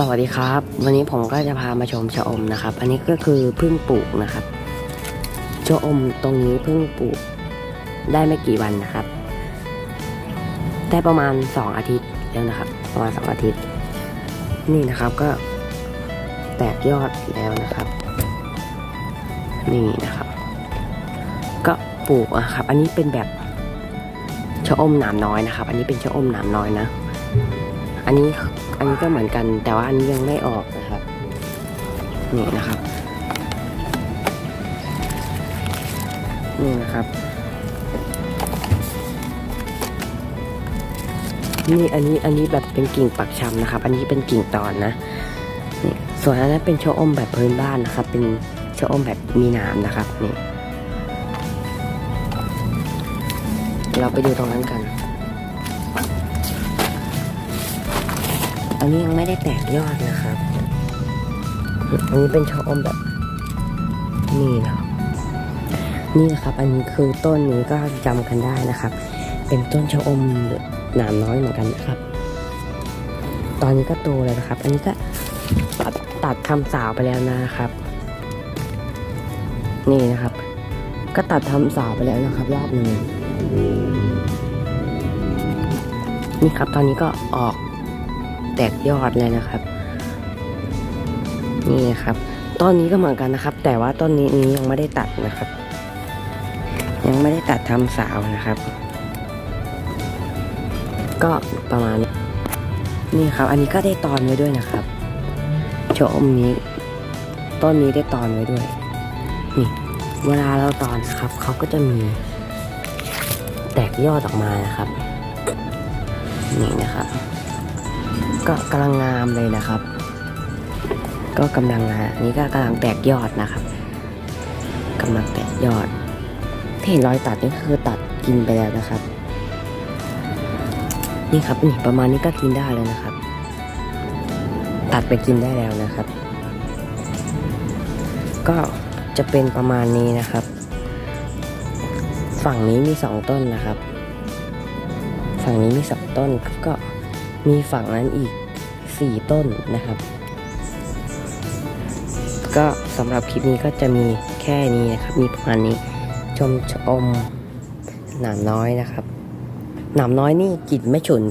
สวัสดีครับ วันนี้ผมก็จะพามาชมชะอมนะครับ อันนี้ก็คือเพิ่งปลูกนะครับชะอมตรงนี้เพิ่งปลูกได้ไม่กี่วันนะครับ ได้ประมาณสองอาทิตย์แล้วนะครับ ประมาณสองอาทิตย์ นี่นะครับก็แตกยอดแล้วนะครับ นี่นะครับ ก็ปลูกอะครับ อันนี้เป็นแบบชะอมหนามน้อยนะครับ อันนี้เป็นชะอมหนามน้อยนะ อันนี้อันนี้ก็เหมือนกัน แต่ว่าอันนี้ยังไม่ออกนะครับ นี่นะครับ นี่นะครับ นี่อันนี้อันนี้แบบเป็นกิ่งปักชำนะครับ อันนี้เป็นกิ่งตอนนะนี่ส่วนอันนั้นเป็นชะอมแบบพื้นบ้านนะครับ เป็นชะอมแบบมีหนามนะครับนี่เราไปดูตรงนั้นกัน อันนี้ยังไม่ได้แตกยอดนะครับ อันนี้เป็นชะอมแบบ นี่นะนี่นะครับ อันนี้คือต้นนี้ก็จำกันได้นะครับ เป็นต้นชะอมหนามน้อยเหมือนกันนะครับ ตอนนี้ก็โตแล้วนะครับ อันนี้ก็ตัดตัดทำสาวไปแล้วนะครับ นี่นะครับ ก็ตัดทำสาวไปแล้วนะครับ รอบหนึ่งนี่ครับ ตอนนี้ก็ออก แตกยอดเลยนะครับ นี่นะครับ ต้นนี้ก็เหมือนกันนะครับ แต่ว่าต้นนี้นี้ยังไม่ได้ตัดนะครับ ยังไม่ได้ตัดทำสาวนะครับ ก็ประมาณนี้นี่ครับ อันนี้ก็ได้ตอนไว้ด้วยนะครับชะอมนี้ ต้นนี้ได้ตอนไว้ด้วย นี่ เวลาเราตอนนะครับเขาก็จะมีแตกยอดออกมานะครับนี่นะครับ ก็กำลังงามเลยนะครับ ก็กำลังงามนี่ก็กำลังแตกยอดนะครับกำลังแตกยอด ที่เห็นรอยตัดนี่คือตัดกินไปแล้วนะครับ นี่ครับนี่ประมาณนี้ก็กินได้แล้วนะครับ ตัดไปกินได้แล้วนะครับ ก็จะเป็นประมาณนี้นะครับ ฝั่งนี้มีสองต้นนะครับ ฝั่งนี้มีสองต้นก็ มีฝั่งนั้นอีกสี่ต้นนะครับ ก็สำหรับคลิปนี้ก็จะมีแค่นี้นะครับ มีประมาณนี้ชมชมหนามน้อยนะครับ หนามน้อยนี่กลิ่นไม่ฉุน